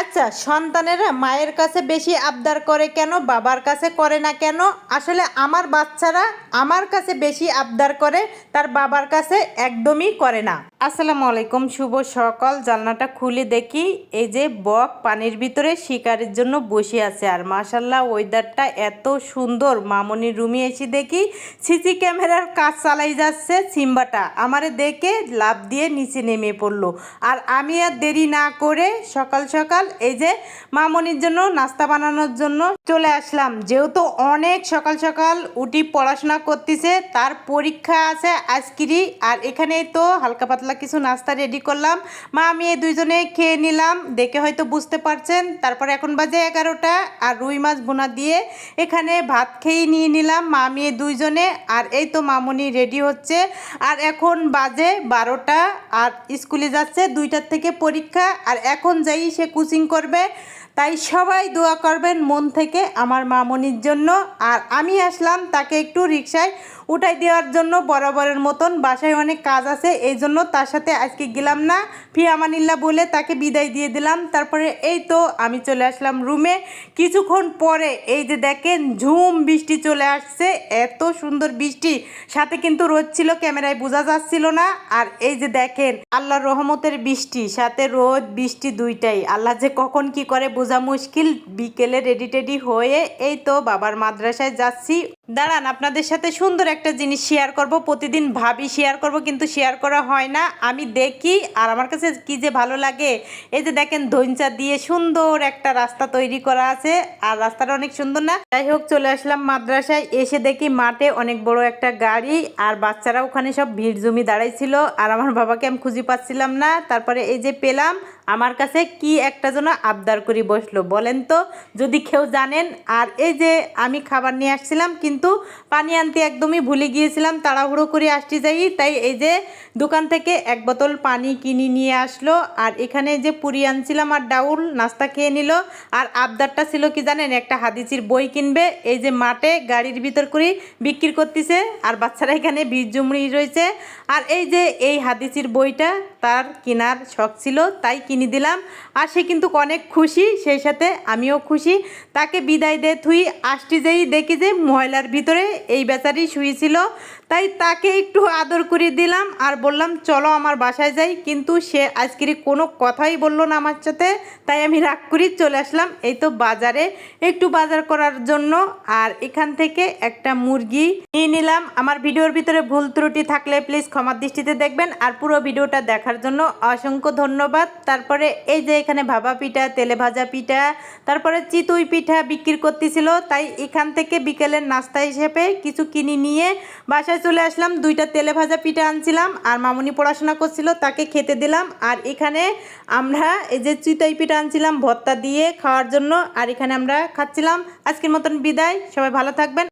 আচ্ছা সন্তানেরা মায়ের কাছে বেশি আবদার করে কেন, বাবার কাছে করে না কেন? আসলে আমার বাচ্চারা আমার কাছে বেশি আবদার করে, তার বাবার কাছে একদমই করে না। আসসালামু আলাইকুম, শুভ সকাল। জানলাটা খুলে দেখি, এই যে বক পানির ভিতরে শিকারের জন্য বসে আছে। আর মাশাল্লাহ ওয়েদারটা এত সুন্দর। মামনির রুমে এসে দেখি, সিসি ক্যামেরার কাজ চালাই যাচ্ছে সিম্বাটা। আমারে দেখে লাভ দিয়ে নিচে নেমে পড়ল। আর আমি আর দেরি না করে সকাল সকাল এই যে মামনির জন্য, নাস্তা বানানোর জন্য চলে আসলাম। যেহেতু অনেক সকাল সকাল উঠি পড়াশোনা করতেছে, তার পরীক্ষা আছে আজকেরই, আর এখানে তো হালকা পাতলা কিছু নাস্তা রেডি করলাম। মা, আমি এই দুইজনে খেয়ে নিলাম, দেখে হয়তো বুঝতে পারছেন। তারপরে এখন বাজে এগারোটা, আর রুই মাছ বোনা দিয়ে এখানে ভাত খেয়ে নিয়ে নিলাম, মা, আমি এই দুইজনে, আর এই তো মামনি রেডি হচ্ছে। আর এখন বাজে বারোটা, আর স্কুলে যাচ্ছে দুইটার থেকে পরীক্ষা, আর এখন যাই সে কোচিং করবে। তাই সবাই দোয়া করবেন মন থেকে আমার মামনির জন্য। আর আমি আসলাম তাকে একটু রিক্সায় উঠাই দেওয়ার জন্য বরাবরের মতন বাসায় অনেক কাজ আছে, এই জন্য তার সাথে আজকে গেলাম না। ফি আমানিল্লা বলে তাকে বিদায় দিয়ে দিলাম। তারপরে এই তো আমি চলে আসলাম রুমে। কিছুক্ষণ পরে এই যে দেখেন ঝুম বৃষ্টি চলে আসছে, এত সুন্দর বৃষ্টি। সাথে কিন্তু রোদ ছিল, ক্যামেরায় বোঝা যাচ্ছিল না। আর এই যে দেখেন আল্লাহর রহমতের বৃষ্টি, সাথে রোদ, বৃষ্টি দুইটাই। আল্লাহ যে কখন কি করে বোঝা মুশকিল, বিকেলে রেডি টেডি হয়ে এই তো বাবার মাদ্রাসায় যাচ্ছি। দাঁড়ান, আপনাদের সাথে সুন্দর একটা জিনিস শেয়ার করব, প্রতিদিন ভাবি শেয়ার করব, কিন্তু শেয়ার করা হয় না। আমি দেখি, আর আমার কাছে কি যে ভালো লাগে, এই যে দেখেন ধৈঞ্চা দিয়ে সুন্দর একটা রাস্তা তৈরি করা আছে, আর রাস্তাটা অনেক সুন্দর না। যাই হোক, চলে আসলাম মাদ্রাসায়, এসে দেখি মাঠে অনেক বড় একটা গাড়ি, আর বাচ্চারা ওখানে সব ভিড় জমি দাঁড়াইছিল, আর আমার বাবাকে আমি খুঁজে পাচ্ছিলাম না। তারপরে এই যে পেলাম আমার কাছে কি একটা যেন আবদার করি বসল, বলেন তো? যদি কেউ জানেন। আর এই যে আমি খাবার নিয়ে আসছিলাম, কিন্তু পানি আনতে একদমই ভুলে গিয়েছিলাম, তাড়াহুড়ো করে আসতে যাই তাই এই যে দোকান থেকে এক বোতল পানি কিনে নিয়ে আসলো। আর এখানে যে পুরি আনছিলাম আর ডাউল, নাস্তা খেয়ে নিল। আর আবদারটা ছিল কি জানেন, একটা হাদিসির বই কিনবে। এই যে মাঠে গাড়ির ভিতর করে বিক্রি করতেছে, আর বাচ্চারা এখানে বীজ জমড়ি রয়েছে। আর এই যে এই হাদিসির বইটা, তার কেনার শখ ছিল, তাই কিনে দিলাম, আর সে কিন্তু অনেক খুশি, সেই সাথে আমিও খুশি। তাকে বিদায় দে থুই আসটি যেই দেখি যে ময়লার ভিতরে এই বেচারি শুয়েছিল, তাই তাকে একটু আদর করে দিলাম আর বললাম, চলো আমার বাসায় যাই। কিন্তু সে আজকের কোনো কথাই বলল না আমার সাথে, তাই আমি রাগ করি চলে আসলাম। এই তো বাজারে, একটু বাজার করার জন্য, আর এখান থেকে একটা মুরগি নিয়ে নিলাম। আমার ভিডিওর ভিতরে ভুল ত্রুটি থাকলে প্লিজ ক্ষমার দৃষ্টিতে দেখবেন, আর পুরো ভিডিওটা দেখার জন্য অসংখ্য ধন্যবাদ। তারপরে এই যে এখানে ভাবা পিঠা, তেলে ভাজা পিঠা, তারপরে চিতুই পিঠা বিক্রি করতেছিল। তাই এখান থেকে বিকেলের নাস্তা হিসেবে কিছু কিনে নিয়ে বাসায় চলে আসলাম। দুইটা তেলে ভাজা পিঠা আনছিলাম আর মামুনি পড়াশোনা করছিল, তাকে খেতে দিলাম। আর এখানে আমরা এই যে চিতাই পিঠা আনছিলাম, ভর্তা দিয়ে খাওয়ার জন্য, আর এখানে আমরা খাচ্ছিলাম। আজকের মতন বিদায়, সবাই ভালো থাকবেন।